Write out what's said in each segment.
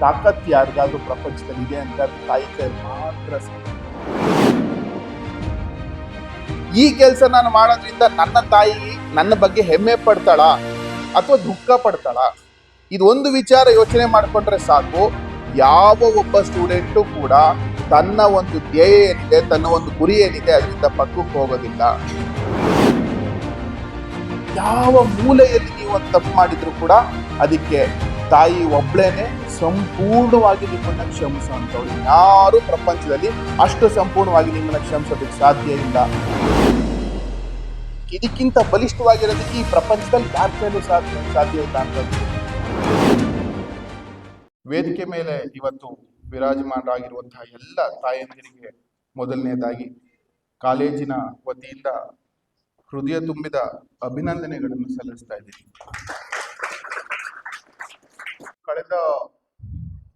ತಾಕತ್ ಯಾರಿಗಾದ್ರೂ ಪ್ರಪಂಚದಲ್ಲಿ ಇದೆ ಅಂತ ತಾಯಿ ಕೈ ಮಾತ್ರ. ಈ ಕೆಲಸ ನಾನು ಮಾಡೋದ್ರಿಂದ ನನ್ನ ತಾಯಿ ನನ್ನ ಬಗ್ಗೆ ಹೆಮ್ಮೆ ಪಡ್ತಾಳ ಅಥವಾ ದುಃಖ ಪಡ್ತಾಳ? ಇದು ಒಂದು ವಿಚಾರ ಯೋಚನೆ ಮಾಡಿಕೊಂಡ್ರೆ ಸಾಕು. ಯಾವ ಒಬ್ಬ ಸ್ಟೂಡೆಂಟು ಕೂಡ ತನ್ನ ಒಂದು ಧ್ಯೇಯ ಏನಿದೆ, ತನ್ನ ಒಂದು ಗುರಿ ಏನಿದೆ ಅದರಿಂದ ಪಕ್ಕಕ್ಕೆ ಹೋಗೋದಿಲ್ಲ. ಯಾವ ಮೂಲೆಯಲ್ಲಿ ನೀವು ತಪ್ಪು ಮಾಡಿದ್ರು ಕೂಡ ಅದಕ್ಕೆ ತಾಯಿ ಒಬ್ಳೇನೆ ಸಂಪೂರ್ಣವಾಗಿ ನಿಮ್ಮನ್ನ ಕ್ಷಮಿಸುವಂಥವ್ರು ಯಾರು ಪ್ರಪಂಚದಲ್ಲಿ ಅಷ್ಟು ಸಂಪೂರ್ಣವಾಗಿ ನಿಮ್ಮನ್ನು ಕ್ಷಮಿಸೋದಕ್ಕೆ ಸಾಧ್ಯ ಇಲ್ಲ. ಇದಕ್ಕಿಂತ ಬಲಿಷ್ಠವಾಗಿರೋದಕ್ಕೆ ಈ ಪ್ರಪಂಚದಲ್ಲಿ ಯಾರ ಸಾಧ್ಯ ಸಾಧ್ಯ ಇಲ್ಲ ಅಂತ ವೇದಿಕೆ ಮೇಲೆ ಇವತ್ತು ವಿರಾಜಮಾನರಾಗಿರುವಂತಹ ಎಲ್ಲ ತಾಯಂದಿರಿಗೆ ಮೊದಲನೇದಾಗಿ ಕಾಲೇಜಿನ ವತಿಯಿಂದ ಹೃದಯ ತುಂಬಿದ ಅಭಿನಂದನೆಗಳನ್ನು ಸಲ್ಲಿಸ್ತಾ ಇದ್ದೀನಿ. ಕಳೆದ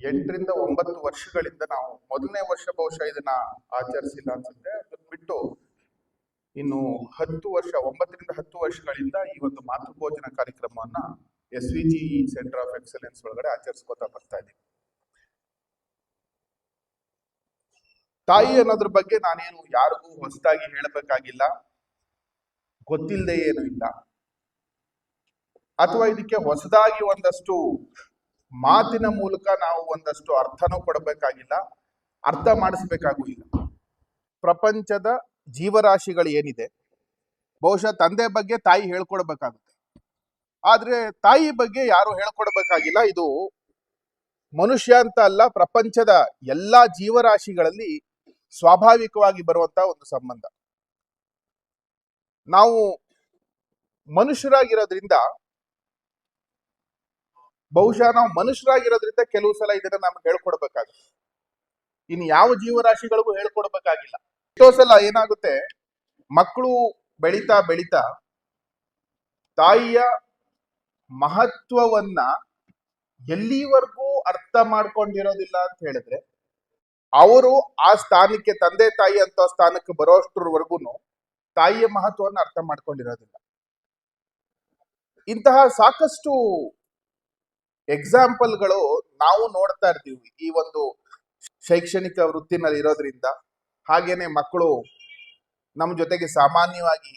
ಎಂಟರಿಂದ ಒಂಬತ್ತು ವರ್ಷಗಳಿಂದ ನಾವು ಮೊದಲನೇ ವರ್ಷ ಬಹುಶಃ ಇದನ್ನ ಆಚರಿಸಿಲ್ಲ ಅನ್ಸುತ್ತೆ. ಅದನ್ನ ಬಿಟ್ಟು ಇನ್ನು ಹತ್ತು ವರ್ಷ, ಒಂಬತ್ತರಿಂದ ಹತ್ತು ವರ್ಷಗಳಿಂದ ಈ ಒಂದು ಮಾತೃಭೋಜನ ಕಾರ್ಯಕ್ರಮವನ್ನ S V G centre of excellence ಒಳಗಡೆ ಆಚರಿಸ್ಕೊತಾ ಬರ್ತಾ ಇದ್ದೀವಿ ತಾಯಿ ಅನ್ನೋದ್ರ ಬಗ್ಗೆ ನಾನೇನು ಯಾರಿಗೂ ಹೊಸದಾಗಿ ಹೇಳಬೇಕಾಗಿಲ್ಲ. ಗೊತ್ತಿಲ್ಲದೆ ಏನು ಇಲ್ಲ. ಅಥವಾ ಇದಕ್ಕೆ ಹೊಸದಾಗಿ ಒಂದಷ್ಟು ಮಾತಿನ ಮೂಲಕ ನಾವು ಒಂದಷ್ಟು ಅರ್ಥನೂ ಕೊಡಬೇಕಾಗಿಲ್ಲ, ಅರ್ಥ ಮಾಡಿಸ್ಬೇಕಾಗೂ ಇಲ್ಲ ಪ್ರಪಂಚದ ಜೀವರಾಶಿಗಳು ಏನಿದೆ, ಬಹುಶಃ ತಂದೆ ಬಗ್ಗೆ ತಾಯಿ ಹೇಳ್ಕೊಡ್ಬೇಕಾಗುತ್ತೆ. ಆದ್ರೆ ತಾಯಿ ಬಗ್ಗೆ ಯಾರು ಹೇಳ್ಕೊಡ್ಬೇಕಾಗಿಲ್ಲ, ಇದು ಮನುಷ್ಯ ಅಂತ ಅಲ್ಲ, ಪ್ರಪಂಚದ ಎಲ್ಲಾ ಜೀವರಾಶಿಗಳಲ್ಲಿ ಸ್ವಾಭಾವಿಕವಾಗಿ ಬರುವಂತ ಒಂದು ಸಂಬಂಧ. ನಾವು ಮನುಷ್ಯರಾಗಿರೋದ್ರಿಂದ ಬಹುಶಃ ನಾವು ಮನುಷ್ಯರಾಗಿರೋದ್ರಿಂದ ಕೆಲವು ಸಲ ಇದನ್ನ ನಮ್ಗೆ ಹೇಳ್ಕೊಡ್ಬೇಕಾಗುತ್ತೆ. ಇನ್ನು ಯಾವ ಜೀವರಾಶಿಗಳಿಗೂ ಹೇಳ್ಕೊಡ್ಬೇಕಾಗಿಲ್ಲ. ಎಷ್ಟೋ ಸಲ ಏನಾಗುತ್ತೆ, ಮಕ್ಕಳು ಬೆಳೀತಾ ಬೆಳೀತಾ ತಾಯಿಯ ಮಹತ್ವವನ್ನ ಎಲ್ಲಿವರೆಗೂ ಅರ್ಥ ಮಾಡ್ಕೊಂಡಿರೋದಿಲ್ಲ ಅಂತ ಹೇಳಿದ್ರೆ, ಅವರು ಆ ಸ್ಥಾನಕ್ಕೆ ತಂದೆ ತಾಯಿ ಅಂತ ಸ್ಥಾನಕ್ಕೆ ಬರೋಷ್ಟ್ರವರೆಗೂ ತಾಯಿಯ ಮಹತ್ವವನ್ನು ಅರ್ಥ ಮಾಡ್ಕೊಂಡಿರೋದಿಲ್ಲ. ಇಂತಹ ಸಾಕಷ್ಟು ಎಕ್ಸಾಂಪಲ್ಗಳು ನಾವು ನೋಡ್ತಾ ಇರ್ತೀವಿ ಈ ಒಂದು ಶೈಕ್ಷಣಿಕ ವೃತ್ತಿನಲ್ಲಿ ಇರೋದ್ರಿಂದ. ಹಾಗೇನೆ ಮಕ್ಕಳು ನಮ್ಮ ಜೊತೆಗೆ ಸಾಮಾನ್ಯವಾಗಿ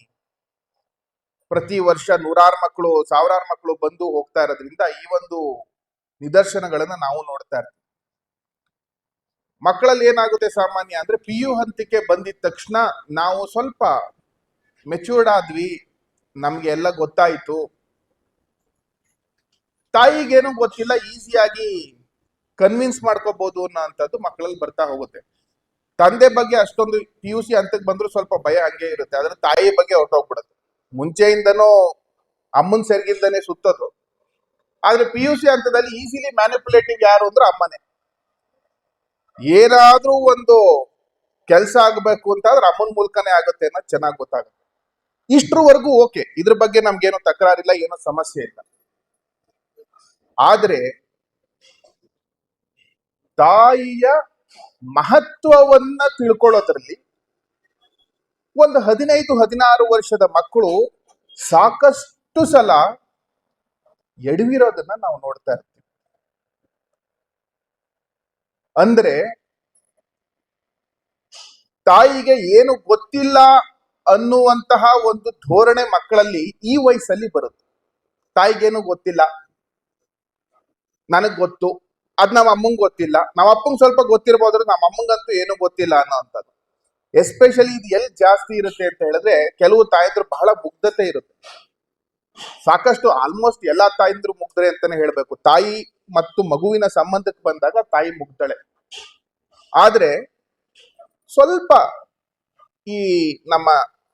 ಪ್ರತಿ ವರ್ಷ ನೂರಾರು ಮಕ್ಕಳು, ಸಾವಿರಾರು ಮಕ್ಕಳು ಬಂದು ಹೋಗ್ತಾ ಇರೋದ್ರಿಂದ ಈ ಒಂದು ನಿದರ್ಶನಗಳನ್ನ ನಾವು ನೋಡ್ತಾ ಇರ್ತೀವಿ. ಮಕ್ಕಳಲ್ಲಿ ಏನಾಗುತ್ತೆ ಸಾಮಾನ್ಯ ಅಂದ್ರೆ ಪಿ ಯು ಹಂತಕ್ಕೆ ಬಂದಿದ ತಕ್ಷಣ ನಾವು ಸ್ವಲ್ಪ ಮೆಚೂರ್ಡ್ ಆದ್ವಿ, ನಮ್ಗೆ ಎಲ್ಲ ಗೊತ್ತಾಯ್ತು. ತಾಯಿಗೇನು ಗೊತ್ತಿಲ್ಲ, ಈಸಿಯಾಗಿ ಕನ್ವಿನ್ಸ್ ಮಾಡ್ಕೋಬಹುದು ಅನ್ನೋಂಥದ್ದು ಮಕ್ಕಳಲ್ಲಿ ಬರ್ತಾ ಹೋಗುತ್ತೆ. ತಂದೆ ಬಗ್ಗೆ ಅಷ್ಟೊಂದು ಪಿ ಯು ಸಿ ಹಂತಕ್ಕೆ ಬಂದ್ರು ಸ್ವಲ್ಪ ಭಯ ಹಂಗೆ ಇರುತ್ತೆ. ಆದ್ರೆ ತಾಯಿ ಬಗ್ಗೆ ಹೊರಟೋಗ್ಬಿಡುತ್ತೆ. ಮುಂಚೆಯಿಂದನೂ ಅಮ್ಮನ್ ಸೆರಗಿಲ್ದನೆ ಸುತ್ತೋದು. ಆದ್ರೆ ಪಿ ಯು ಸಿ ಹಂತದಲ್ಲಿ ಈಸಿಲಿ ಮ್ಯಾನಿಪುಲೇಟಿವ್ ಯಾರು ಅಂದ್ರೆ ಅಮ್ಮನೇ. ಏನಾದ್ರೂ ಒಂದು ಕೆಲಸ ಆಗ್ಬೇಕು ಅಂತ ಆದ್ರೆ ಅಮ್ಮನ ಮೂಲಕನೇ ಆಗುತ್ತೆ ಅನ್ನೋದು ಚೆನ್ನಾಗಿ ಗೊತ್ತಾಗುತ್ತೆ. ಇಷ್ಟ್ರವರೆಗೂ ಓಕೆ. ಇದ್ರ ಬಗ್ಗೆ ನಮ್ಗೇನು ತಕರಾರಿಲ್ಲ, ಏನೋ ಸಮಸ್ಯೆ ಇಲ್ಲ. ಆದ್ರೆ ತಾಯಿಯ ಮಹತ್ವವನ್ನ ತಿಳ್ಕೊಳ್ಳೋದ್ರಲ್ಲಿ ಒಂದು ಹದಿನೈದು, ಹದಿನಾರು ವರ್ಷದ ಮಕ್ಕಳು ಸಾಕಷ್ಟು ಸಲ ಎಡವಿರೋದನ್ನ ನಾವು ನೋಡ್ತಾ ಇರ್ತೀವಿ. ಅಂದ್ರೆ ತಾಯಿಗೆ ಏನು ಗೊತ್ತಿಲ್ಲ ಅನ್ನುವಂತಹ ಒಂದು ಧೋರಣೆ ಮಕ್ಕಳಲ್ಲಿ ಈ ವಯಸ್ಸಲ್ಲಿ ಬರುತ್ತೆ. ತಾಯಿಗೇನು ಗೊತ್ತಿಲ್ಲ. ನನಗ್ ಗೊತ್ತು. ಅದ್ ನಮ್ಮ ಅಮ್ಮಂಗ್ ಗೊತ್ತಿಲ್ಲ. ನಮ್ಮ ಅಪ್ಪಂಗ್ ಸ್ವಲ್ಪ ಗೊತ್ತಿರ್ಬೋದ್ರೆ ನಮ್ಮ ಅಮ್ಮಂಗಂತೂ ಏನು ಗೊತ್ತಿಲ್ಲ ಅನ್ನೋ ಅಂತದ್ದು ಎಸ್ಪೆಷಲಿ ಇದು ಎಲ್ಲಿ ಜಾಸ್ತಿ ಇರುತ್ತೆ ಅಂತ ಹೇಳಿದ್ರೆ, ಕೆಲವು ತಾಯಂದ್ರು ಬಹಳ ಮುಗ್ಧತೆ ಇರುತ್ತೆ. ಸಾಕಷ್ಟು ಆಲ್ಮೋಸ್ಟ್ ಎಲ್ಲಾ ತಾಯಂದ್ರು ಮುಗ್ಧರೆ ಅಂತಾನೆ ಹೇಳ್ಬೇಕು. ತಾಯಿ ಮತ್ತು ಮಗುವಿನ ಸಂಬಂಧಕ್ಕೆ ಬಂದಾಗ ತಾಯಿ ಮುಗ್ದಳೆ. ಆದ್ರೆ ಸ್ವಲ್ಪ ಈ ನಮ್ಮ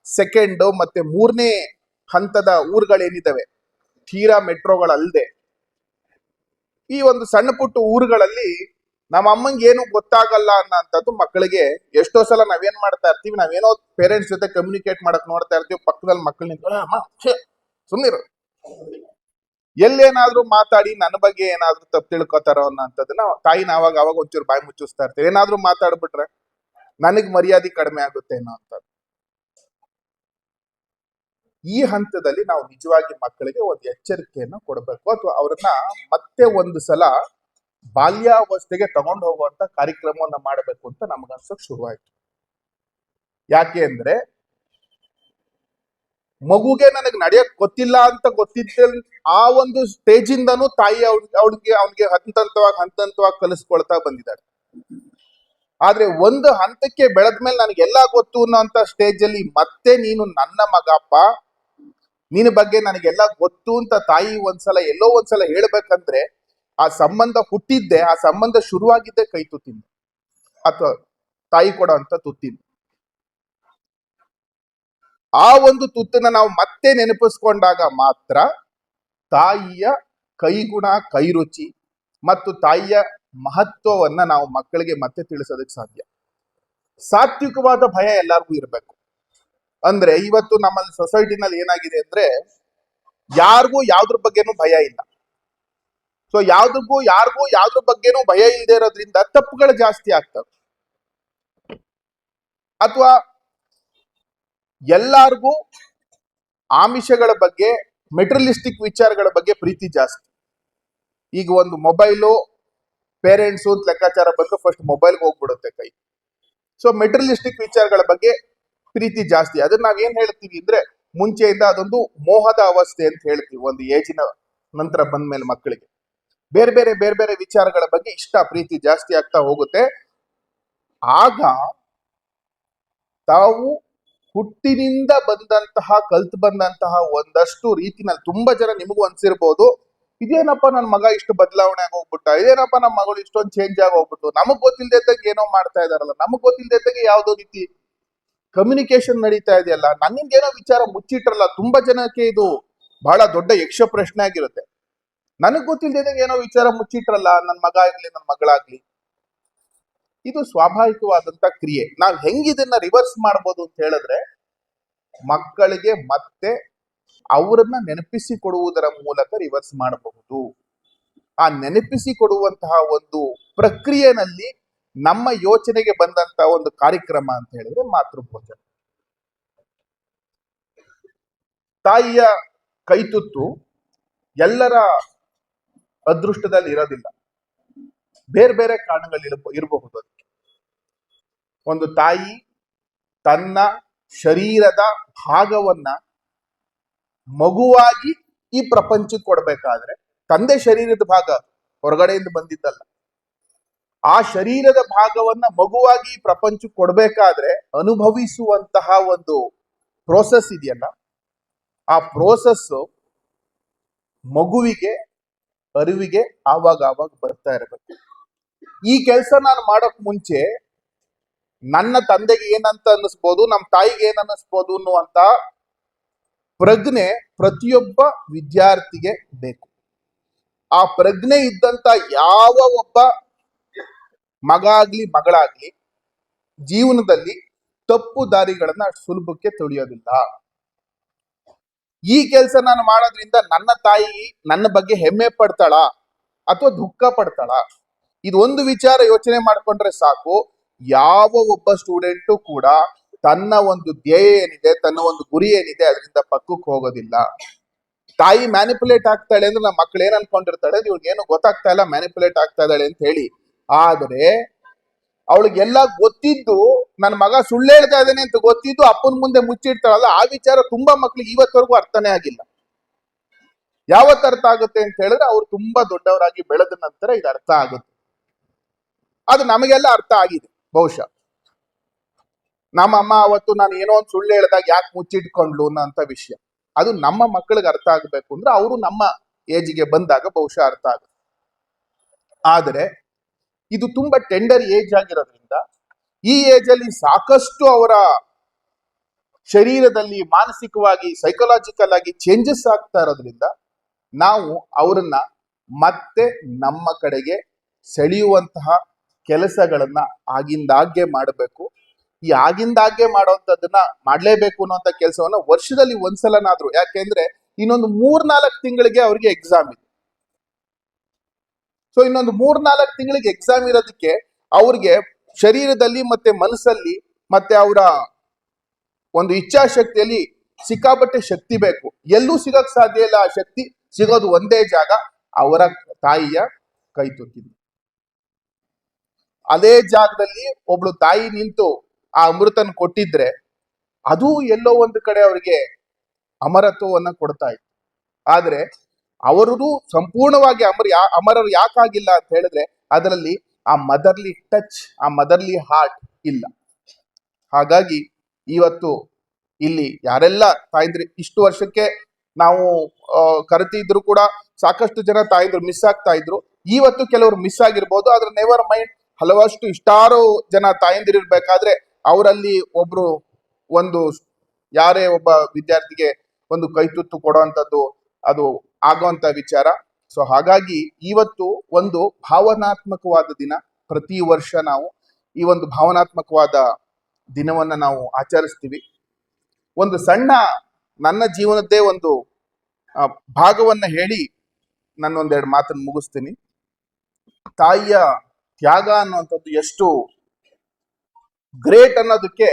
ಸೆಕೆಂಡ್ ಮತ್ತೆ ಮೂರನೇ ಹಂತದ ಊರುಗಳೇನಿದಾವೆ, ತೀರಾ ಮೆಟ್ರೋಗಳಲ್ಲದೆ ಈ ಒಂದು ಸಣ್ಣ ಪುಟ್ಟ ಊರುಗಳಲ್ಲಿ ನಮ್ಮ ಅಮ್ಮಂಗೆ ಏನು ಗೊತ್ತಾಗಲ್ಲ ಅನ್ನೋಂಥದ್ದು ಮಕ್ಕಳಿಗೆ ಎಷ್ಟೋ ಸಲ ನಾವೇನ್ ಮಾಡ್ತಾ ಇರ್ತೀವಿ, ನಾವೇನೋ ಪೇರೆಂಟ್ಸ್ ಜೊತೆ ಕಮ್ಯುನಿಕೇಟ್ ಮಾಡಕ್ ನೋಡ್ತಾ ಇರ್ತೀವಿ, ಪಕ್ಕದಲ್ಲಿ ಮಕ್ಕಳು ನಿಂತು ಸುಮ್ನಿರು ಎಲ್ಲೇನಾದ್ರೂ ಮಾತಾಡಿ ನನ್ನ ಬಗ್ಗೆ ಏನಾದ್ರೂ ತಪ್ಪು ತಿಳ್ಕೊತಾರೋ ಅನ್ನೋಂಥದ್ದನ್ನ ತಾಯಿನ ಅವಾಗ ಅವಾಗ ಒಂಚೂರು ಬಾಯಿ ಮುಚ್ಚಿಸ್ತಾ ಇರ್ತೀವಿ. ಏನಾದ್ರೂ ಮಾತಾಡ್ಬಿಟ್ರೆ ನನಗ್ ಮರ್ಯಾದೆ ಕಡಿಮೆ ಆಗುತ್ತೆ ಅನ್ನೋ ಅಂತದ್ದು ಈ ಹಂತದಲ್ಲಿ ನಾವು ನಿಜವಾಗಿ ಮಕ್ಕಳಿಗೆ ಒಂದು ಎಚ್ಚರಿಕೆಯನ್ನು ಕೊಡಬೇಕು ಅಥವಾ ಅವ್ರನ್ನ ಮತ್ತೆ ಒಂದು ಸಲ ಬಾಲ್ಯಾವಸ್ಥೆಗೆ ತಗೊಂಡು ಹೋಗುವಂತ ಕಾರ್ಯಕ್ರಮವನ್ನ ಮಾಡಬೇಕು ಅಂತ ನಮಗನ್ಸಕ್ ಶುರುವಾಯ್ತು. ಯಾಕೆ ಅಂದ್ರೆ ಮಗುಗೆ ನನಗೆ ನಡೆಯಕ್ ಗೊತ್ತಿಲ್ಲ ಅಂತ ಗೊತ್ತಿದ್ದ ಆ ಒಂದು ಸ್ಟೇಜ್ ಇಂದನೂ ತಾಯಿ ಅವ್ಳಿಗೆ ಅವ್ಳಿಗೆ ಅವ್ನಿಗೆ ಹಂತ ಹಂತವಾಗಿ ಹಂತ ಹಂತವಾಗಿ ಕಲಿಸ್ಕೊಳ್ತಾ ಬಂದಿದ್ದಾರೆ ಆದ್ರೆ ಒಂದು ಹಂತಕ್ಕೆ ಬೆಳೆದ್ಮೇಲೆ ನನಗೆಲ್ಲ ಗೊತ್ತು ಅನ್ನೋ ಸ್ಟೇಜ್ ಅಲ್ಲಿ ಮತ್ತೆ ನೀನು ನನ್ನ ಮಗಪ್ಪ ನಿನ್ನ ಬಗ್ಗೆ ನನಗೆಲ್ಲ ಗೊತ್ತು ಅಂತ ತಾಯಿ ಒಂದ್ಸಲ ಎಲ್ಲೋ ಒಂದ್ಸಲ ಹೇಳ್ಬೇಕಂದ್ರೆ ಆ ಸಂಬಂಧ ಹುಟ್ಟಿದ್ದೆ, ಆ ಸಂಬಂಧ ಶುರುವಾಗಿದ್ದೆ ಕೈ ತುತ್ತಿನ ಅಥವಾ ತಾಯಿ ಕೊಡೋ ಅಂತ ತುತ್ತಿಂದ ಆ ಒಂದು ತುತ್ತನ್ನ ನಾವು ಮತ್ತೆ ನೆನಪಿಸ್ಕೊಂಡಾಗ ಮಾತ್ರ ತಾಯಿಯ ಕೈಗುಣ, ಕೈರುಚಿ ಮತ್ತು ತಾಯಿಯ ಮಹತ್ವವನ್ನ ನಾವು ಮಕ್ಕಳಿಗೆ ಮತ್ತೆ ತಿಳಿಸೋದಕ್ಕೆ ಸಾಧ್ಯ. ಸಾತ್ವಿಕವಾದ ಭಯ ಎಲ್ಲರಿಗೂ ಇರಬೇಕು. ಅಂದ್ರೆ ಇವತ್ತು ನಮ್ಮಲ್ಲಿ ಸೊಸೈಟಿನಲ್ಲಿ ಏನಾಗಿದೆ ಅಂದ್ರೆ ಯಾರಿಗೂ ಯಾವ್ದ್ರ ಬಗ್ಗೆನೂ ಭಯ ಇಲ್ಲ. ಸೊ ಯಾವ್ದಕ್ಕೂ ಯಾರಿಗೂ ಯಾವ್ದ್ರ ಬಗ್ಗೆನೂ ಭಯ ಇಲ್ಲದೆ ಇರೋದ್ರಿಂದ ತಪ್ಪುಗಳು ಜಾಸ್ತಿ ಆಗ್ತವೆ. ಅಥವಾ ಎಲ್ಲಾರ್ಗೂ ಆಮಿಷಗಳ ಬಗ್ಗೆ, ಮೆಟೀರಿಯಲಿಸ್ಟಿಕ್ ವಿಚಾರಗಳ ಬಗ್ಗೆ ಪ್ರೀತಿ ಜಾಸ್ತಿ. ಈಗ ಒಂದು ಮೊಬೈಲು, ಪೇರೆಂಟ್ಸು, ಲೆಕ್ಕಾಚಾರ ಬಂದು ಫಸ್ಟ್ ಮೊಬೈಲ್ಗೆ ಹೋಗ್ಬಿಡುತ್ತೆ ಕೈ. ಸೊ ಮೆಟೀರಿಯಲಿಸ್ಟಿಕ್ ವಿಚಾರಗಳ ಬಗ್ಗೆ ಪ್ರೀತಿ ಜಾಸ್ತಿ. ಅದನ್ನ ನಾವ್ ಏನ್ ಹೇಳ್ತೀವಿ ಅಂದ್ರೆ ಮುಂಚೆಯಿಂದ ಅದೊಂದು ಮೋಹದ ಅವಸ್ಥೆ ಅಂತ ಹೇಳ್ತೀವಿ. ಒಂದು ಏಜಿನ ನಂತರ ಬಂದ್ಮೇಲೆ ಮಕ್ಕಳಿಗೆ. ಬೇರೆ ಬೇರೆ ಬೇರೆ ಬೇರೆ ವಿಚಾರಗಳ ಬಗ್ಗೆ ಇಷ್ಟ ಪ್ರೀತಿ ಜಾಸ್ತಿ ಆಗ್ತಾ ಹೋಗುತ್ತೆ. ಆಗ ತಾವು ಹುಟ್ಟಿನಿಂದ ಬಂದಂತಹ, ಕಲ್ತು ಬಂದಂತಹ ಒಂದಷ್ಟು ರೀತಿನಲ್ಲಿ ತುಂಬಾ ಜನ ನಿಮಗೂ ಅನ್ಸಿರ್ಬೋದು. ಇದೇನಪ್ಪ ನನ್ನ ಮಗ ಇಷ್ಟು ಬದಲಾವಣೆ ಆಗಿ ಇದೇನಪ್ಪ ನಮ್ಮ ಮಗಳು ಇಷ್ಟೊಂದು ಚೇಂಜ್ ಆಗಿ ಹೋಗ್ಬಿಟ್ಟು ನಮಗ್ ಗೊತ್ತಿಲ್ದೇ ಇದ್ದಂಗೆ ಏನೋ ಮಾಡ್ತಾ ಇದಾರಲ್ಲ, ನಮಗ್ ಗೊತ್ತಿಲ್ದೇ ಇದ್ದಂಗೆ ಯಾವ್ದೋ ರೀತಿ ಕಮ್ಯುನಿಕೇಶನ್ ನಡೀತಾ ಇದೆಯಲ್ಲ ನನ್ನಿಂದ ಏನೋ ವಿಚಾರ ಮುಚ್ಚಿಟ್ರಲ್ಲ, ತುಂಬಾ ಜನಕ್ಕೆ ಇದು ಬಹಳ ದೊಡ್ಡ ಯಕ್ಷ ಪ್ರಶ್ನೆ ಆಗಿರುತ್ತೆ. ನನಗ್ ಗೊತ್ತಿಲ್ಲದೆ ಏನೋ ವಿಚಾರ ಮುಚ್ಚಿಟ್ರಲ್ಲ ನನ್ನ ಮಗ ಆಗ್ಲಿ ನನ್ನ ಮಗಳಾಗ್ಲಿ. ಇದು ಸ್ವಾಭಾವಿಕವಾದಂತ ಕ್ರಿಯೆ. ನಾವ್ ಹೆಂಗ್ ಇದನ್ನ ರಿವರ್ಸ್ ಮಾಡ್ಬೋದು ಅಂತ ಹೇಳಿದ್ರೆ, ಮಕ್ಕಳಿಗೆ ಮತ್ತೆ ಅವರನ್ನ ನೆನಪಿಸಿ ಕೊಡುವುದರ ಮೂಲಕ ರಿವರ್ಸ್ ಮಾಡಬಹುದು. ಆ ನೆನಪಿಸಿ ಕೊಡುವಂತಹ ಒಂದು ಪ್ರಕ್ರಿಯೆನಲ್ಲಿ ನಮ್ಮ ಯೋಚನೆಗೆ ಬಂದಂತ ಒಂದು ಕಾರ್ಯಕ್ರಮ ಅಂತ ಹೇಳಿದ್ರೆ ಮಾತೃಭೋಜನ. ತಾಯಿಯ ಕೈತುತ್ತು ಎಲ್ಲರ ಅದೃಷ್ಟದಲ್ಲಿ ಇರೋದಿಲ್ಲ. ಬೇರೆ ಬೇರೆ ಕಾರಣಗಳಲ್ಲಿ ಇರಬಹುದು ಅದಕ್ಕೆ ಒಂದು ತಾಯಿ ತನ್ನ ಶರೀರದ ಭಾಗವನ್ನ ಮಗುವಾಗಿ ಈ ಪ್ರಪಂಚಕ್ಕೆ ಕೊಡ್ಬೇಕಾದ್ರೆ, ತಂದೆ ಶರೀರದ ಭಾಗ ಹೊರಗಡೆಯಿಂದ ಬಂದಿದ್ದಲ್ಲ. ಆ ಶರೀರದ ಭಾಗವನ್ನ ಮಗುವಾಗಿ ಪ್ರಪಂಚ ಕೊಡ್ಬೇಕಾದ್ರೆ ಅನುಭವಿಸುವಂತಹ ಒಂದು ಪ್ರೋಸೆಸ್ ಇದೆಯಲ್ಲ? ಆ ಪ್ರೋಸೆಸ್ ಮಗುವಿಗೆ, ಅರಿವಿಗೆ ಆವಾಗ ಆವಾಗ ಬರ್ತಾ ಇರಬೇಕು. ಈ ಕೆಲಸ ನಾನು ಮಾಡೋಕ್ ಮುಂಚೆ ನನ್ನ ತಂದೆಗೆ ಏನಂತ ಅನ್ನಿಸ್ಬೋದು ನಮ್ಮ ತಾಯಿಗೆ ಏನ್ ಅನ್ನಿಸ್ಬೋದು ಅನ್ನುವಂತ ಪ್ರಜ್ಞೆ ಪ್ರತಿಯೊಬ್ಬ ವಿದ್ಯಾರ್ಥಿಗೆ ಬೇಕು. ಆ ಪ್ರಜ್ಞೆ ಇದ್ದಂತ ಯಾವ ಒಬ್ಬ ಮಗ ಆಗ್ಲಿ ಮಗಳಾಗ್ಲಿ ಜೀವನದಲ್ಲಿ ತಪ್ಪು ದಾರಿಗಳನ್ನ ಸುಲಭಕ್ಕೆ ತುಳಿಯೋದಿಲ್ಲ. ಈ ಕೆಲಸ ನಾನು ಮಾಡೋದ್ರಿಂದ ನನ್ನ ತಾಯಿ ನನ್ನ ಬಗ್ಗೆ ಹೆಮ್ಮೆ ಪಡ್ತಾಳ ಅಥವಾ ದುಃಖ ಪಡ್ತಾಳ? ಇದು ಒಂದು ವಿಚಾರ ಯೋಚನೆ ಮಾಡ್ಕೊಂಡ್ರೆ ಸಾಕು. ಯಾವ ಒಬ್ಬ ಸ್ಟೂಡೆಂಟು ಕೂಡ ತನ್ನ ಒಂದು ಧ್ಯೇಯ ಏನಿದೆ, ತನ್ನ ಒಂದು ಗುರಿ ಏನಿದೆ ಅದರಿಂದ ಪಕ್ಕಕ್ಕೆ ಹೋಗೋದಿಲ್ಲ. ತಾಯಿ ಮ್ಯಾನಿಪುಲೇಟ್ ಆಗ್ತಾಳೆ ಅಂದ್ರೆ ನಮ್ಮ ಮಕ್ಕಳು ಏನ್ ಅನ್ಕೊಂಡಿರ್ತಾಳೆ? ಏನು ಗೊತ್ತಾಗ್ತಾ ಇಲ್ಲ ಮ್ಯಾನಿಪುಲೇಟ್ ಆಗ್ತಾ ಇದ್ದಾಳೆ ಅಂತ ಹೇಳಿ. ಆದರೆ ಅವಳಿಗೆಲ್ಲ ಗೊತ್ತಿದ್ದು, ನನ್ನ ಮಗ ಸುಳ್ಳು ಹೇಳ್ತಾ ಇದ್ದಾನೆ ಅಂತ ಗೊತ್ತಿದ್ದು ಅಪ್ಪನ ಮುಂದೆ ಮುಚ್ಚಿಡ್ತಾಳಲ್ಲ, ಆ ವಿಚಾರ ತುಂಬಾ ಮಕ್ಳಿಗೆ ಇವತ್ತವರೆಗೂ ಅರ್ಥನೇ ಆಗಿಲ್ಲ. ಯಾವತ್ತು ಅರ್ಥ ಆಗುತ್ತೆ ಅಂತ ಹೇಳಿದ್ರೆ ಅವ್ರು ತುಂಬಾ ದೊಡ್ಡವರಾಗಿ ಬೆಳೆದ ನಂತರ ಇದು ಅರ್ಥ ಆಗುತ್ತೆ. ಅದು ನಮಗೆಲ್ಲ ಅರ್ಥ ಆಗಿದೆ, ಬಹುಶಃ. ನಮ್ಮ ಅಮ್ಮ ಅವತ್ತು ನಾನು ಏನೋ ಒಂದು ಸುಳ್ಳು ಹೇಳಿದಾಗ ಯಾಕೆ ಮುಚ್ಚಿಟ್ಕೊಂಡ್ಲು ಅಂತ ವಿಷಯ. ಅದು ನಮ್ಮ ಮಕ್ಕಳಿಗೆ ಅರ್ಥ ಆಗ್ಬೇಕು ಅಂದ್ರೆ ಅವರು ನಮ್ಮ ಏಜಿಗೆ ಬಂದಾಗ ಬಹುಶಃ ಅರ್ಥ ಆಗುತ್ತೆ. ಆದರೆ ಇದು ತುಂಬಾ ಟೆಂಡರ್ ಏಜ್ ಆಗಿರೋದ್ರಿಂದ, ಈ ಏಜ್ ಅಲ್ಲಿ ಸಾಕಷ್ಟು ಅವರ ಶರೀರದಲ್ಲಿ ಮಾನಸಿಕವಾಗಿ ಸೈಕಲಾಜಿಕಲ್ ಆಗಿ ಚೇಂಜಸ್ ಆಗ್ತಾ ಇರೋದ್ರಿಂದ, ನಾವು ಅವರನ್ನ ಮತ್ತೆ ನಮ್ಮ ಕಡೆಗೆ ಸೆಳೆಯುವಂತಹ ಕೆಲಸಗಳನ್ನ ಆಗಿಂದಾಗ್ಗೆ ಮಾಡಬೇಕು. ಈ ಆಗಿಂದಾಗ್ಗೆ ಮಾಡುವಂತದನ್ನ ಮಾಡಲೇಬೇಕು ಅನ್ನೋಂಥ ಕೆಲಸವನ್ನ ವರ್ಷದಲ್ಲಿ ಒಂದ್ಸಲನಾದ್ರು, ಯಾಕೆಂದ್ರೆ ಇನ್ನೊಂದು ಮೂರ್ನಾಲ್ಕು ತಿಂಗಳಿಗೆ ಅವ್ರಿಗೆ ಎಕ್ಸಾಮ್ ಇದೆ. ಸೊ ಇನ್ನೊಂದು ಮೂರ್ನಾಲ್ಕು ತಿಂಗಳಿಗೆ ಎಕ್ಸಾಮ್ ಇರೋದಕ್ಕೆ ಅವ್ರಿಗೆ ಶರೀರದಲ್ಲಿ ಮತ್ತೆ ಮನಸ್ಸಲ್ಲಿ ಮತ್ತೆ ಅವರ ಒಂದು ಇಚ್ಛಾಶಕ್ತಿಯಲ್ಲಿ ಸಿಕ್ಕಾಪಟ್ಟೆ ಶಕ್ತಿ ಬೇಕು. ಎಲ್ಲೂ ಸಿಗಕ್ ಸಾಧ್ಯ ಇಲ್ಲ. ಆ ಶಕ್ತಿ ಸಿಗೋದು ಒಂದೇ ಜಾಗ. ಅವರ ತಾಯಿಯ ಕೈ ತುತ್ತಿದ್ದು ಅದೇ ಜಾಗದಲ್ಲಿ ಒಬ್ಳು ತಾಯಿ ನಿಂತು ಆ ಅಮೃತನ ಕೊಟ್ಟಿದ್ರೆ ಅದು ಎಲ್ಲೋ ಒಂದು ಕಡೆ ಅವರಿಗೆ ಅಮರತ್ವವನ್ನ ಕೊಡ್ತಾ ಇತ್ತು. ಆದ್ರೆ ಅವರು ಸಂಪೂರ್ಣವಾಗಿ ಅಮರ ಯಾ, ಅಮರರು ಯಾಕಾಗಿಲ್ಲ ಅಂತ ಹೇಳಿದ್ರೆ ಅದರಲ್ಲಿ ಆ ಮದರ್ಲಿ ಟಚ್ ಆ ಮದರ್ಲಿ ಹಾರ್ಟ್ ಇಲ್ಲ. ಹಾಗಾಗಿ ಇವತ್ತು ಇಲ್ಲಿ ಯಾರೆಲ್ಲ ತಾಯಂದ್ರಿ, ಇಷ್ಟು ವರ್ಷಕ್ಕೆ ನಾವು ಕರೆತಿದ್ರು ಕೂಡ ಸಾಕಷ್ಟು ಜನ ತಾಯಂದ್ರು ಮಿಸ್ ಆಗ್ತಾ ಇದ್ರು. ಇವತ್ತು ಕೆಲವರು ಮಿಸ್ ಆಗಿರ್ಬೋದು, ಆದ್ರೆ ನೆವರ್ ಮೈಂಡ್ ಹಲವಷ್ಟು ಇಷ್ಟಾರು ಜನ ತಾಯಂದಿರಿರ್ಬೇಕಾದ್ರೆ ಅವರಲ್ಲಿ ಒಬ್ರು ಒಂದು, ಯಾರೇ ಒಬ್ಬ ವಿದ್ಯಾರ್ಥಿಗೆ ಒಂದು ಕೈತುತ್ತು ಕೊಡುವಂಥದ್ದು ಅದು ಆಗುವಂತ ವಿಚಾರ. ಸೊ ಹಾಗಾಗಿ ಇವತ್ತು ಒಂದು ಭಾವನಾತ್ಮಕವಾದ ದಿನ. ಪ್ರತಿ ವರ್ಷ ನಾವು ಈ ಒಂದು ಭಾವನಾತ್ಮಕವಾದ ದಿನವನ್ನ ನಾವು ಆಚರಿಸ್ತೀವಿ. ಒಂದು ಸಣ್ಣ ನನ್ನ ಜೀವನದ್ದೇ ಒಂದು ಭಾಗವನ್ನ ಹೇಳಿ ನಾನು ಒಂದೆರಡು ಮಾತನ್ನು ಮುಗಿಸ್ತೀನಿ. ತಾಯಿಯ ತ್ಯಾಗ ಅನ್ನುವಂಥದ್ದು ಎಷ್ಟು ಗ್ರೇಟ್ ಅನ್ನೋದಕ್ಕೆ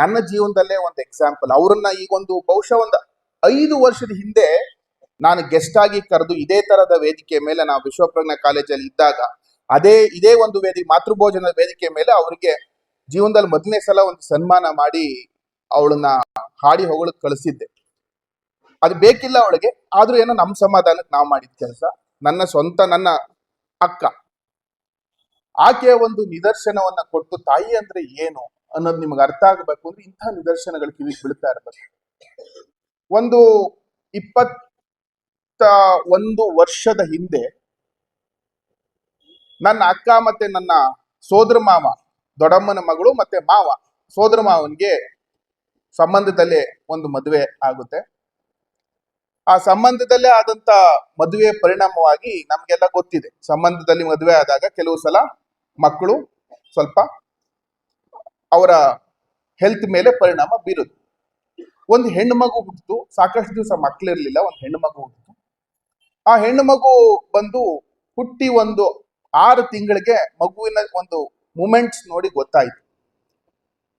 ನನ್ನ ಜೀವನದಲ್ಲೇ ಒಂದು ಎಕ್ಸಾಂಪಲ್. ಅವ್ರನ್ನ ಈಗೊಂದು ಬಹುಶಃ ಒಂದು ಐದು ವರ್ಷದ ಹಿಂದೆ ನಾನು ಗೆಸ್ಟ್ ಆಗಿ ಕರೆದು ಇದೇ ತರದ ವೇದಿಕೆ ಮೇಲೆ ನಾವು ವಿಶ್ವಪ್ರಜ್ಞಾ ಕಾಲೇಜಲ್ಲಿ ಇದ್ದಾಗ, ಅದೇ, ಇದೇ ಒಂದು ವೇದಿಕೆ ಮಾತೃಭೋಜನ ವೇದಿಕೆ ಮೇಲೆ ಅವರಿಗೆ ಜೀವನದಲ್ಲಿ ಮೊದಲನೇ ಸಲ ಒಂದು ಸನ್ಮಾನ ಮಾಡಿ ಅವಳನ್ನ ಹಾಡಿ ಹೊಗಳಕ್ ಕಳಿಸಿದ್ದೆ. ಅದು ಬೇಕಿಲ್ಲ ಅವಳಿಗೆ, ಆದ್ರೂ ಏನೋ ನಮ್ಮ ಸಮಾಧಾನಕ್ಕೆ ನಾವು ಮಾಡಿದ ಕೆಲಸ. ನನ್ನ ಸ್ವಂತ, ನನ್ನ ಅಕ್ಕ. ಆಕೆಯ ಒಂದು ನಿದರ್ಶನವನ್ನ ಕೊಟ್ಟು ತಾಯಿ ಅಂದ್ರೆ ಏನು ಅನ್ನೋದು ನಿಮ್ಗೆ ಅರ್ಥ ಆಗಬೇಕು ಅಂದ್ರೆ ಇಂಥ ನಿದರ್ಶನಗಳು ಕಿವಿಗೆ ಬೀಳ್ತಾ ಇರಬೇಕು. ಒಂದು ಇಪ್ಪತ್ತ ಒಂದು ವರ್ಷದ ಹಿಂದೆ ನನ್ನ ಅಕ್ಕ ಮತ್ತೆ ನನ್ನ ಸೋದರ ಮಾವ, ದೊಡ್ಡಮ್ಮನ ಮಗಳು ಮತ್ತೆ ಮಾವ, ಸೋದರ ಮಾವನಿಗೆ ಸಂಬಂಧದಲ್ಲೇ ಒಂದು ಮದುವೆ ಆಗುತ್ತೆ. ಆ ಸಂಬಂಧದಲ್ಲೇ ಆದಂತ ಮದುವೆ ಪರಿಣಾಮವಾಗಿ ನಮ್ಗೆಲ್ಲ ಗೊತ್ತಿದೆ. ಸಂಬಂಧದಲ್ಲಿ ಮದುವೆ ಆದಾಗ ಕೆಲವು ಸಲ ಮಕ್ಕಳು ಸ್ವಲ್ಪ ಅವರ ಹೆಲ್ತ್ ಮೇಲೆ ಪರಿಣಾಮ ಬೀರುತ್ತೆ ಒಂದು ಹೆಣ್ಣು ಮಗು ಹುಟ್ಟಿತು, ಸಾಕಷ್ಟು ದಿವಸ ಮಕ್ಕಳಿರ್ಲಿಲ್ಲ ಒಂದು ಹೆಣ್ಣು ಮಗು ಹುಟ್ಟಿತು. ಆ ಹೆಣ್ಣು ಮಗು ಬಂದು ಹುಟ್ಟಿ ಒಂದು ಆರು ತಿಂಗಳಿಗೆ ಮಗುವಿನ ಒಂದು ಮೂಮೆಂಟ್ಸ್ ನೋಡಿ ಗೊತ್ತಾಯಿತು.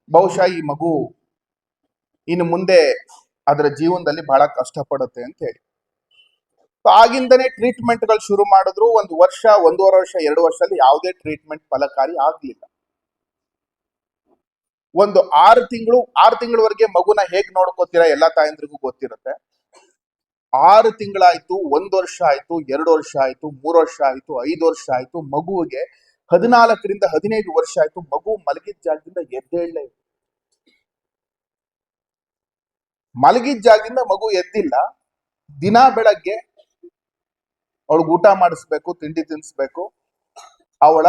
ಬಹುಶಃ ಈ ಮಗು ಇನ್ನು ಮುಂದೆ ಅದರ ಜೀವನದಲ್ಲಿ ಬಹಳ ಕಷ್ಟಪಡುತ್ತೆ ಅಂತ ಹೇಳಿ. ಆಗಿಂದನೇ ಟ್ರೀಟ್ಮೆಂಟ್ಗಳು ಶುರು ಮಾಡಿದ್ರು. ಒಂದು ವರ್ಷ, ಒಂದೂವರೆ ವರ್ಷ, ಎರಡು ವರ್ಷದಲ್ಲಿ ಯಾವುದೇ ಟ್ರೀಟ್ಮೆಂಟ್ ಫಲಕಾರಿ ಆಗ್ಲಿಲ್ಲ. ಒಂದು ಆರು ತಿಂಗಳು, ಆರು ತಿಂಗಳವರೆಗೆ ಮಗುನ ಹೇಗ್ ನೋಡ್ಕೋತೀರಾ ಎಲ್ಲಾ ತಾಯಂದ್ರಿಗೂ ಗೊತ್ತಿರುತ್ತೆ. ಆರು ತಿಂಗಳಾಯ್ತು, ಒಂದು ವರ್ಷ ಆಯ್ತು, ಎರಡು ವರ್ಷ ಆಯ್ತು, ಮೂರು ವರ್ಷ ಆಯ್ತು, ಐದು ವರ್ಷ ಆಯ್ತು, ಮಗುವಿಗೆ ಹದಿನಾಲ್ಕರಿಂದ ಹದಿನೈದು ವರ್ಷ ಆಯ್ತು, ಮಗು ಮಲಗಿದ ಜಾಗದಿಂದ ಎದ್ದೇಳಲೇ. ಮಲಗಿದ ಜಾಗದಿಂದ ಮಗು ಎದ್ದಿಲ್ಲ. ದಿನ ಬೆಳಗ್ಗೆ ಅವಳಿಗೆ ಊಟ ಮಾಡಿಸ್ಬೇಕು, ತಿಂಡಿ ತಿನ್ನಿಸ್ಬೇಕು ಅವಳ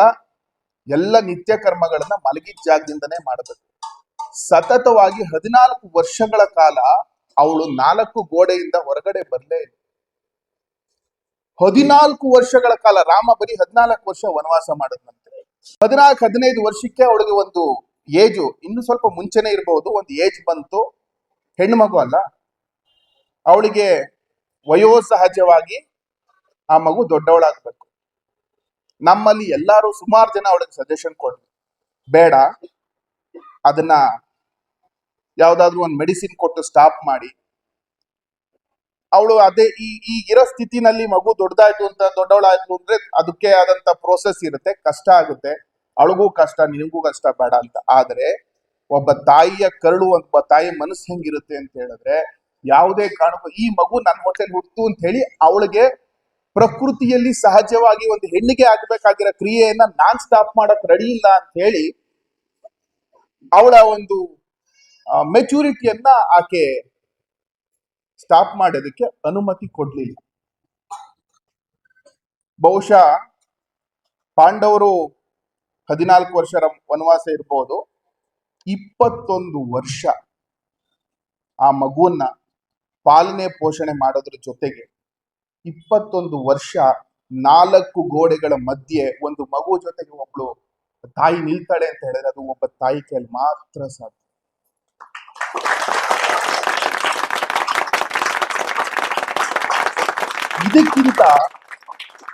ಎಲ್ಲ ನಿತ್ಯ ಕರ್ಮಗಳನ್ನ ಮಲಗಿದ ಜಾಗದಿಂದನೇ ಮಾಡಬೇಕು. ಸತತವಾಗಿ ಹದಿನಾಲ್ಕು ವರ್ಷಗಳ ಕಾಲ ಅವಳು ನಾಲ್ಕು ಗೋಡೆಯಿಂದ ಹೊರಗಡೆ ಬರಲೇ ಇಲ್ಲ. ಹದಿನಾಲ್ಕು ವರ್ಷಗಳ ಕಾಲ, ರಾಮ ಬರೀ ಹದಿನಾಲ್ಕು ವರ್ಷ ವನವಾಸ ಮಾಡಿದ್ನಂತೆ. ಹದಿನಾಲ್ಕು, ಹದಿನೈದು ವರ್ಷಕ್ಕೆ ಅವಳಿಗೆ ಒಂದು ಏಜು, ಇನ್ನು ಸ್ವಲ್ಪ ಮುಂಚೆನೆ ಇರಬಹುದು ಒಂದು ಏಜ್ ಬಂತು. ಹೆಣ್ಣು ಮಗು ಅಲ್ಲ. ಅವಳಿಗೆ ವಯೋಸಹಜವಾಗಿ ಆ ಮಗು ದೊಡ್ಡವಳಾಗ್ಬೇಕು. ನಮ್ಮಲ್ಲಿ ಎಲ್ಲಾರು ಸುಮಾರು ಜನ ಅವಳಿಗೆ ಸಜೆಷನ್ ಕೊಡ್ಬೇಕು ಬೇಡ, ಅದನ್ನ ಯಾವ್ದಾದ್ರು ಒಂದು ಮೆಡಿಸಿನ್ ಕೊಟ್ಟು ಸ್ಟಾಪ್ ಮಾಡಿ. ಅವಳು ಅದೇ ಈ ಈಗಿರೋ ಸ್ಥಿತಿನಲ್ಲಿ ಮಗು ದೊಡ್ಡದಾಯ್ತು ಅಂತ ದೊಡ್ಡವಳಾಯ್ತು ಅಂದ್ರೆ ಅದಕ್ಕೆ ಆದಂತ ಪ್ರೋಸೆಸ್ ಇರುತ್ತೆ, ಕಷ್ಟ ಆಗುತ್ತೆ. ಅವಳಿಗೂ ಕಷ್ಟ, ನಿನಗೂ ಕಷ್ಟ ಬೇಡ ಅಂತ. ಆದ್ರೆ ಒಬ್ಬ ತಾಯಿಯ ಕರುಳು ಒಬ್ಬ ತಾಯಿ ಮನಸ್ಸು ಹೆಂಗಿರುತ್ತೆ ಅಂತ ಹೇಳಿದ್ರೆ ಯಾವುದೇ ಕಾರಣಕ್ಕೂ ಈ ಮಗು ನನ್ನ ಹೊಟ್ಟೆಲಿ ಹುಟ್ಟು ಅಂತ ಹೇಳಿ ಅವಳಿಗೆ ಪ್ರಕೃತಿಯಲ್ಲಿ ಸಹಜವಾಗಿ ಒಂದು ಹೆಣ್ಣಿಗೆ ಆಗ್ಬೇಕಾಗಿರೋ ಕ್ರಿಯೆಯನ್ನ ನಾನ್ ಸ್ಟಾಪ್ ಮಾಡಕ್ ರೆಡಿ ಇಲ್ಲ ಅಂತ ಹೇಳಿ ಅವಳ ಒಂದು ಮೆಚುರಿಟಿಯನ್ನ ಆಕೆ ಸ್ಟಾಪ್ ಮಾಡೋದಕ್ಕೆ ಅನುಮತಿ ಕೊಡ್ಲಿಲ್ಲ. ಬಹುಶಃ ಪಾಂಡವರು ಹದಿನಾಲ್ಕು ವರ್ಷ ವನವಾಸ ಇರ್ಬೋದು, ಇಪ್ಪತ್ತೊಂದು ವರ್ಷ ಆ ಮಗುವನ್ನ ಪಾಲನೆ ಪೋಷಣೆ ಮಾಡೋದ್ರ ಜೊತೆಗೆ ಇಪ್ಪತ್ತೊಂದು ವರ್ಷ ನಾಲ್ಕು ಗೋಡೆಗಳ ಮಧ್ಯೆ ಒಂದು ಮಗು ಜೊತೆಗೆ ಒಬ್ಳು ತಾಯಿ ನಿಲ್ತಾಳೆ ಅಂತ ಹೇಳಿದ್ರೆ ಅದು ಒಬ್ಬ ತಾಯಿ ಕೈಯಲ್ಲಿ ಮಾತ್ರ ಸಾಧ್ಯ ಇದಕ್ಕಿಂತ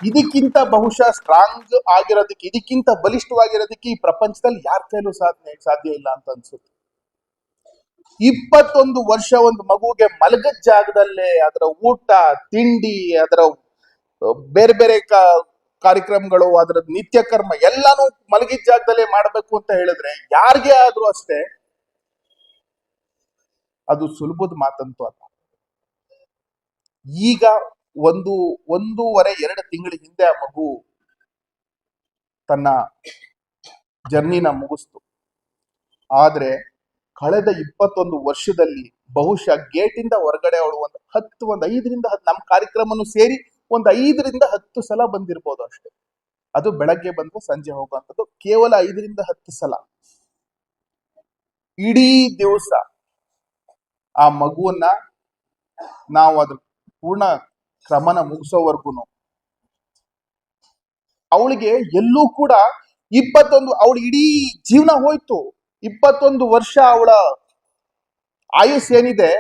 ಇದಕ್ಕಿಂತ ಬಹುಶಃ ಸ್ಟ್ರಾಂಗ್ ಆಗಿರೋದಕ್ಕೆ, ಇದಕ್ಕಿಂತ ಬಲಿಷ್ಠವಾಗಿರೋದಕ್ಕೆ ಈ ಪ್ರಪಂಚದಲ್ಲಿ ಯಾರ ಕೈಲೂ ಸಾಧನೆ, ಸಾಧ್ಯ ಇಲ್ಲ ಅಂತ ಅನ್ಸುತ್ತೆ. ಇಪ್ಪತ್ತೊಂದು ವರ್ಷ ಒಂದು ಮಗುಗೆ ಮಲಗದ ಜಾಗದಲ್ಲೇ ಅದರ ಊಟ, ತಿಂಡಿ, ಅದರ ಬೇರೆ ಬೇರೆ ಕಾರ್ಯಕ್ರಮಗಳು, ಅದರ ನಿತ್ಯ ಕರ್ಮ ಎಲ್ಲಾನು ಮಲಗಿದ ಜಾಗದಲ್ಲೇ ಮಾಡ್ಬೇಕು ಅಂತ ಹೇಳಿದ್ರೆ ಯಾರಿಗೆ ಆದ್ರೂ ಅಷ್ಟೇ ಅದು ಸುಲಭದ ಮಾತಂತೂ ಅಲ್ಲ. ಈಗ ಒಂದು, ಒಂದೂವರೆ, ಎರಡು ತಿಂಗಳ ಹಿಂದೆ ಆ ಮಗು ತನ್ನ ಜರ್ನಿನ ಮುಗಿಸ್ತು. ಆದ್ರೆ ಕಳೆದ ಇಪ್ಪತ್ತೊಂದು ವರ್ಷದಲ್ಲಿ ಬಹುಶಃ ಗೇಟ್ ಇಂದ ಹೊರಗಡೆ ಅವಳು ಒಂದು ಹತ್ತು, ಒಂದು ಐದರಿಂದ ಹತ್ತು ನಮ್ಮ ಕಾರ್ಯಕ್ರಮನು ಸೇರಿ ಒಂದು ಐದರಿಂದ ಹತ್ತು ಸಲ ಬಂದಿರ್ಬೋದು ಅಷ್ಟೇ. ಅದು ಬೆಳಗ್ಗೆ ಬಂದ್ರೆ ಸಂಜೆ ಹೋಗುವಂಥದ್ದು, ಕೇವಲ ಐದರಿಂದ ಹತ್ತು ಸಲ. ಇಡೀ ದಿವಸ ಆ ಮಗುವನ್ನ ನಾವು ಅದ್ರ ಪೂರ್ಣ ಕ್ರಮನ ಮುಗಿಸೋವರೆಗೂ ಅವಳಿಗೆ ಎಲ್ಲೂ ಕೂಡ ಇಪ್ಪತ್ತೊಂದು, ಅವಳು ಇಡೀ ಜೀವನ ಹೋಯ್ತು. ಇಪ್ಪತ್ತೊಂದು ವರ್ಷ ಅವಳ ಆಯುಸ್ ಏನಿದೆ,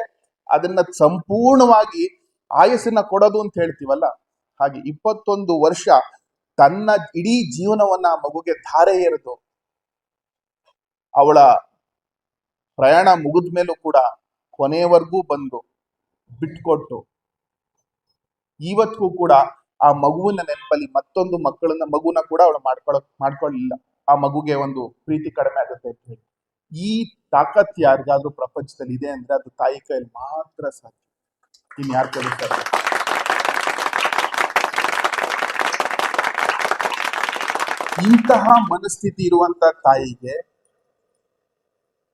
ಅದನ್ನ ಸಂಪೂರ್ಣವಾಗಿ ಆಯಸ್ಸನ್ನ ಕೊಡೋದು ಅಂತ ಹೇಳ್ತೀವಲ್ಲ? ಹಾಗೆ ಇಪ್ಪತ್ತೊಂದು ವರ್ಷ ತನ್ನ ಇಡೀ ಜೀವನವನ್ನ ಮಗುಗೆ ಧಾರೆ ಎರೆದು, ಅವಳ ಪ್ರಯಾಣ ಮುಗಿದ ಮೇಲೂ ಕೂಡ ಕೊನೆಯವರೆಗೂ ಬಂದು ಬಿಟ್ಕೊಟ್ಟು ಇವತ್ತಿಗೂ ಕೂಡ ಆ ಮಗುವಿನ ನೆನಪಲ್ಲಿ ಮತ್ತೊಂದು ಮಕ್ಕಳನ್ನ ಮಗುನ ಕೂಡ ಅವಳು ಮಾಡ್ಕೊಳಕ್ ಮಾಡ್ಕೊಳ್ಳಿಲ್ಲ ಆ ಮಗುಗೆ ಒಂದು ಪ್ರೀತಿ ಕಡಿಮೆ ಆಗುತ್ತೆ ಅಂತ ಹೇಳಿ. ಈ ತಾಕತ್ ಯಾರಿಗಾದ್ರೂ ಪ್ರಪಂಚದಲ್ಲಿ ಇದೆ ಅಂದ್ರೆ ಅದು ತಾಯಿ ಕೈಯಲ್ಲಿ ಮಾತ್ರ ಸಾಧ್ಯ. ಇನ್ ಯಾರು ಕಲಿತಾರೆ ಇಂತಹ ಮನಸ್ಥಿತಿ ಇರುವಂತ ತಾಯಿಗೆ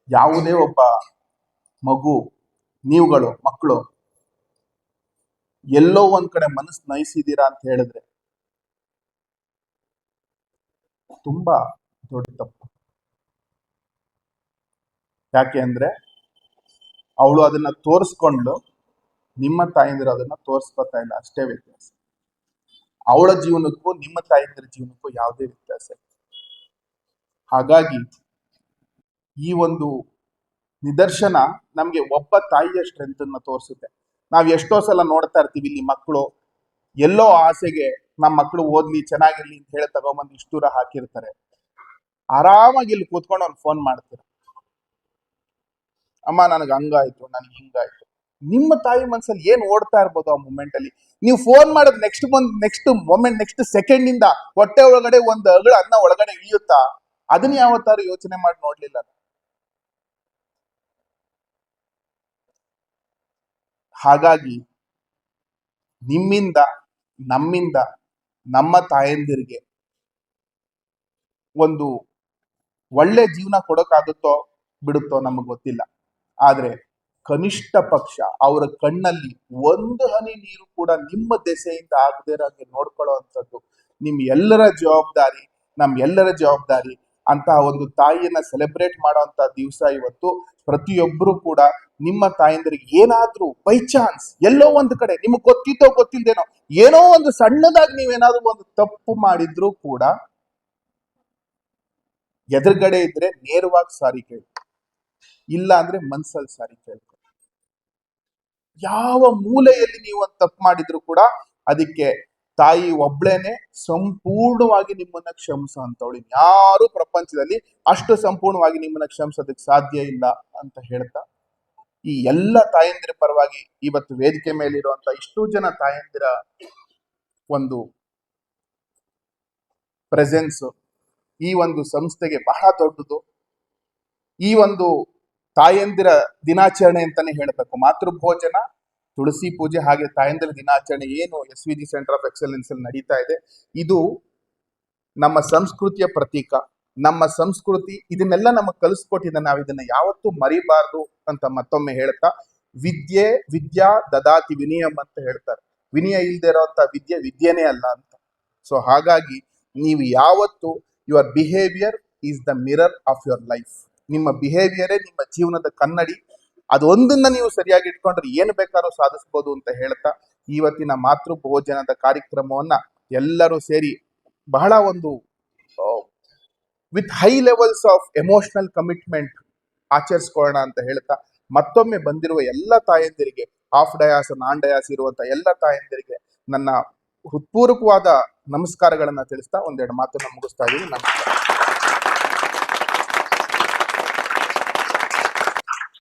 ಯಾವುದೇ ಒಬ್ಬ ಮಗು, ನೀವುಗಳು, ಮಕ್ಕಳು ಎಲ್ಲೋ ಒಂದ್ ಕಡೆ ಮನಸ್ಸು ನಯಿಸಿದೀರಾ ಅಂತ ಹೇಳಿದ್ರೆ ತುಂಬಾ ದೊಡ್ಡ ತಪ್ಪು. ಯಾಕೆ ಅಂದ್ರೆ ಅವಳು ಅದನ್ನ ತೋರಿಸ್ಕೊಂಡು ನಿಮ್ಮ ತಾಯಂದಿರು ಅದನ್ನ ತೋರಿಸ್ಕೊತಾ ಇಲ್ಲ, ಅಷ್ಟೇ ವ್ಯತ್ಯಾಸ. ಅವಳ ಜೀವನಕ್ಕೂ ನಿಮ್ಮ ತಾಯಿಂದಿರ ಜೀವನಕ್ಕೂ ಯಾವುದೇ ವ್ಯತ್ಯಾಸ ಇಲ್ಲ. ಹಾಗಾಗಿ ಈ ಒಂದು ನಿದರ್ಶನ ನಮ್ಗೆ ಒಬ್ಬ ತಾಯಿಯ ಸ್ಟ್ರೆಂತ್ ಅನ್ನ ತೋರಿಸುತ್ತೆ. ನಾವ್ ಎಷ್ಟೋ ಸಲ ನೋಡ್ತಾ ಇರ್ತೀವಿ ಇಲ್ಲಿ ಮಕ್ಕಳು ಎಲ್ಲೋ ಆಸೆಗೆ ನಮ್ಮ ಮಕ್ಕಳು ಓದ್ಲಿ ಚೆನ್ನಾಗಿರ್ಲಿ ಅಂತ ಹೇಳಿ ತಗೊಂಬಂದು ಇಷ್ಟು ದೂರ ಹಾಕಿರ್ತಾರೆ. ಆರಾಮಾಗಿ ಇಲ್ಲಿ ಕೂತ್ಕೊಂಡು ಅವ್ನು ಫೋನ್ ಮಾಡ್ತಾರೆ? ಅಮ್ಮ, ನನಗೆ ಹಂಗಾಯ್ತು, ನನಗೆ ಹಿಂಗಾಯ್ತು. ನಿಮ್ಮ ತಾಯಿ ಮನ್ಸಲ್ಲಿ ಏನ್ ಓಡ್ತಾ ಇರ್ಬೋದು ಆ ಮೂಮೆಂಟ್ ಅಲ್ಲಿ? ನೀವು ಫೋನ್ ಮಾಡೋದು ನೆಕ್ಸ್ಟ್ ಬಂದ್ ನೆಕ್ಸ್ಟ್ ಮೊಮೆಂಟ್ ನೆಕ್ಸ್ಟ್ ಸೆಕೆಂಡ್ ಇಂದ ಹೊಟ್ಟೆ ಒಳಗಡೆ ಒಂದು ಅಗಳ ಅನ್ನ ಒಳಗಡೆ ಇಳಿಯುತ್ತಾ? ಅದನ್ನ ಯಾವತ್ತಾರು ಯೋಚನೆ ಮಾಡಿ ನೋಡ್ಲಿಲ್ಲ. ಹಾಗಾಗಿ ನಿಮ್ಮಿಂದ, ನಮ್ಮಿಂದ, ನಮ್ಮ ತಾಯಂದಿರಿಗೆ ಒಂದು ಒಳ್ಳೆ ಜೀವನ ಕೊಡೋಕ್ಕಾಗುತ್ತೋ ಬಿಡುತ್ತೋ ನಮಗೆ ಗೊತ್ತಿಲ್ಲ. ಆದ್ರೆ ಕನಿಷ್ಠ ಪಕ್ಷ ಅವರ ಕಣ್ಣಲ್ಲಿ ಒಂದು ಹನಿ ನೀರು ಕೂಡ ನಿಮ್ಮ ದೆಸೆಯಿಂದ ಆಗದೇ ಇರೋಂಗೆ ನೋಡ್ಕೊಳ್ಳೋ ಅಂಥದ್ದು ನಿಮ್ ಎಲ್ಲರ ಜವಾಬ್ದಾರಿ, ನಮ್ ಎಲ್ಲರ ಜವಾಬ್ದಾರಿ ಅಂತಹ ಒಂದು ತಾಯಿಯನ್ನ ಸೆಲೆಬ್ರೇಟ್ ಮಾಡುವಂತ ದಿವಸ ಇವತ್ತು. ಪ್ರತಿಯೊಬ್ಬರು ಕೂಡ ನಿಮ್ಮ ತಾಯಂದಿರಿಗೆ ಏನಾದರೂ ಬೈ ಚಾನ್ಸ್ ಎಲ್ಲೋ ಒಂದು ಕಡೆ ನಿಮಗೆ ಗೊತ್ತಿತ್ತೋ ಗೊತ್ತಿಲ್ಲದೇನೋ ಏನೋ ಒಂದು ಸಣ್ಣದಾಗಿ ನೀವೇನಾದ್ರೂ ಒಂದು ತಪ್ಪು ಮಾಡಿದ್ರೂ ಕೂಡ ಎದುರುಗಡೆ ಇದ್ರೆ ನೇರವಾಗಿ ಸಾರಿ ಕೇಳಿ. ಇಲ್ಲ ಅಂದ್ರೆ ಮನ್ಸಲ್ಲಿ ಸಾರಿ ಕೇಳ್ಕೊ ಯಾವ ಮೂಲೆಯಲ್ಲಿ ನೀವು ಒಂದು ತಪ್ಪು ಮಾಡಿದ್ರು ಕೂಡ ಅದಕ್ಕೆ ತಾಯಿ ಒಬ್ಳೇನೆ ಸಂಪೂರ್ಣವಾಗಿ ನಿಮ್ಮನ್ನ ಕ್ಷಮಿಸೋ ಯಾರು ಪ್ರಪಂಚದಲ್ಲಿ ಅಷ್ಟು ಸಂಪೂರ್ಣವಾಗಿ ನಿಮ್ಮನ್ನ ಕ್ಷಮಿಸೋದಕ್ಕೆ ಸಾಧ್ಯ ಇಲ್ಲ ಅಂತ ಹೇಳ್ತಾ, ಈ ಎಲ್ಲ ತಾಯಂದಿರ ಪರವಾಗಿ ಇವತ್ತು ವೇದಿಕೆ ಮೇಲೆ ಇರುವಂತ ಇಷ್ಟು ಜನ ತಾಯಂದಿರ ಒಂದು ಪ್ರೆಸೆನ್ಸ್ ಈ ಒಂದು ಸಂಸ್ಥೆಗೆ ಬಹಳ ದೊಡ್ಡದು. ಈ ಒಂದು ತಾಯಂದಿರ ದಿನಾಚರಣೆ ಅಂತಾನೆ ಹೇಳಬೇಕು. ಮಾತೃಭೋಜನ ತುಳಸಿ ಪೂಜೆ ಹಾಗೆ ತಾಯಂದ್ರ ದಿನಾಚರಣೆ ಏನು S V G centre of excellence ಅಲ್ಲಿ ನಡೀತಾ ಇದೆ, ಇದು ನಮ್ಮ ಸಂಸ್ಕೃತಿಯ ಪ್ರತೀಕ. ನಮ್ಮ ಸಂಸ್ಕೃತಿ, ಇದನ್ನೆಲ್ಲ ನಮಗೆ ಕಲಿಸ್ಕೊಟ್ಟಿದೆ ನಾವು ಇದನ್ನ ಯಾವತ್ತೂ ಮರಿಬಾರ್ದು ಅಂತ ಮತ್ತೊಮ್ಮೆ ಹೇಳ್ತಾ ವಿದ್ಯೆ, ವಿದ್ಯಾ ದದಾತಿ ವಿನಿಯಂ ಅಂತ ಹೇಳ್ತಾರೆ. ವಿನಯ ಇಲ್ಲದೆ ಇರೋಂಥ ವಿದ್ಯೆ ವಿದ್ಯೆನೇ ಅಲ್ಲ ಅಂತ. ಸೊ ಹಾಗಾಗಿ ನೀವು ಯಾವತ್ತು your behaviour is the mirror of your life ನಿಮ್ಮ ಬಿಹೇವಿಯರೇ ನಿಮ್ಮ ಜೀವನದ ಕನ್ನಡಿ ಅದೊಂದನ್ನ ನೀವು ಸರಿಯಾಗಿ ಇಟ್ಕೊಂಡ್ರೆ ಏನು ಬೇಕಾದ್ರೂ ಸಾಧಿಸ್ಬೋದು ಅಂತ ಹೇಳ್ತಾ ಇವತ್ತಿನ ಮಾತೃ ಭೋಜನದ ಕಾರ್ಯಕ್ರಮವನ್ನ ಎಲ್ಲರೂ ಸೇರಿ ಬಹಳ ಒಂದು with high levels of emotional commitment ಆಚರಿಸ್ಕೊಳ್ಳೋಣ ಅಂತ ಹೇಳ್ತಾ ಮತ್ತೊಮ್ಮೆ ಬಂದಿರುವ ಎಲ್ಲ ತಾಯಂದಿರಿಗೆ ಆಫ್ ಡಯಾಸ್ ನಾನ್ ಡಯಾಸ್ ಇರುವಂತ ಎಲ್ಲ ತಾಯಂದಿರಿಗೆ ನನ್ನ ಹೃತ್ಪೂರ್ವಕವಾದ ನಮಸ್ಕಾರಗಳನ್ನ ತಿಳಿಸ್ತಾ ಒಂದೆರಡು ಮಾತನ್ನ ಮುಗಿಸ್ತಾ ಇದ್ದೀನಿ. ನಮಸ್ಕಾರ.